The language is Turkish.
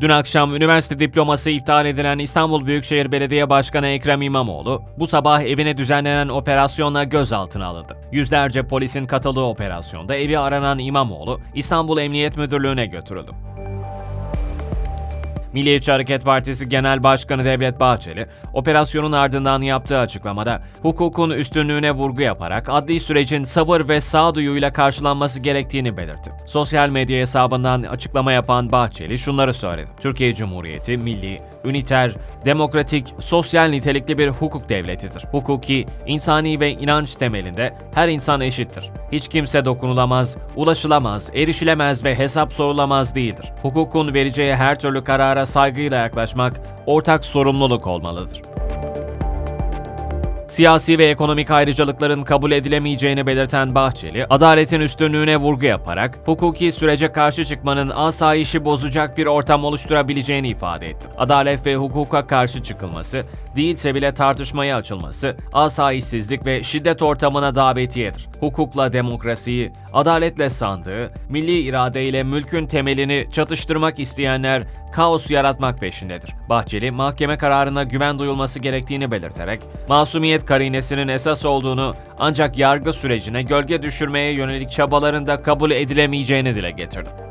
Dün akşam üniversite diploması iptal edilen İstanbul Büyükşehir Belediye Başkanı Ekrem İmamoğlu, bu sabah evine düzenlenen operasyonla gözaltına alındı. Yüzlerce polisin katıldığı operasyonda evi aranan İmamoğlu, İstanbul Emniyet Müdürlüğü'ne götürüldü. Milliyetçi Hareket Partisi Genel Başkanı Devlet Bahçeli, operasyonun ardından yaptığı açıklamada hukukun üstünlüğüne vurgu yaparak adli sürecin sabır ve sağduyuyla karşılanması gerektiğini belirtti. Sosyal medya hesabından açıklama yapan Bahçeli şunları söyledi. Türkiye Cumhuriyeti milli, üniter, demokratik, sosyal nitelikli bir hukuk devletidir. Hukuki, insani ve inanç temelinde her insan eşittir. Hiç kimse dokunulamaz, ulaşılamaz, erişilemez ve hesap sorulamaz değildir. Hukukun vereceği her türlü karara saygıyla yaklaşmak ortak sorumluluk olmalıdır. Siyasi ve ekonomik ayrıcalıkların kabul edilemeyeceğini belirten Bahçeli, adaletin üstünlüğüne vurgu yaparak hukuki sürece karşı çıkmanın asayişi bozacak bir ortam oluşturabileceğini ifade etti. Adalet ve hukuka karşı çıkılması, değilse bile tartışmaya açılması, asayişsizlik ve şiddet ortamına davetiyedir. Hukukla demokrasiyi, adaletle sandığı, milli iradeyle mülkün temelini çatıştırmak isteyenler kaos yaratmak peşindedir. Bahçeli, mahkeme kararına güven duyulması gerektiğini belirterek, masumiyet karinesinin esas olduğunu ancak yargı sürecine gölge düşürmeye yönelik çabaların da kabul edilemeyeceğini dile getirdi.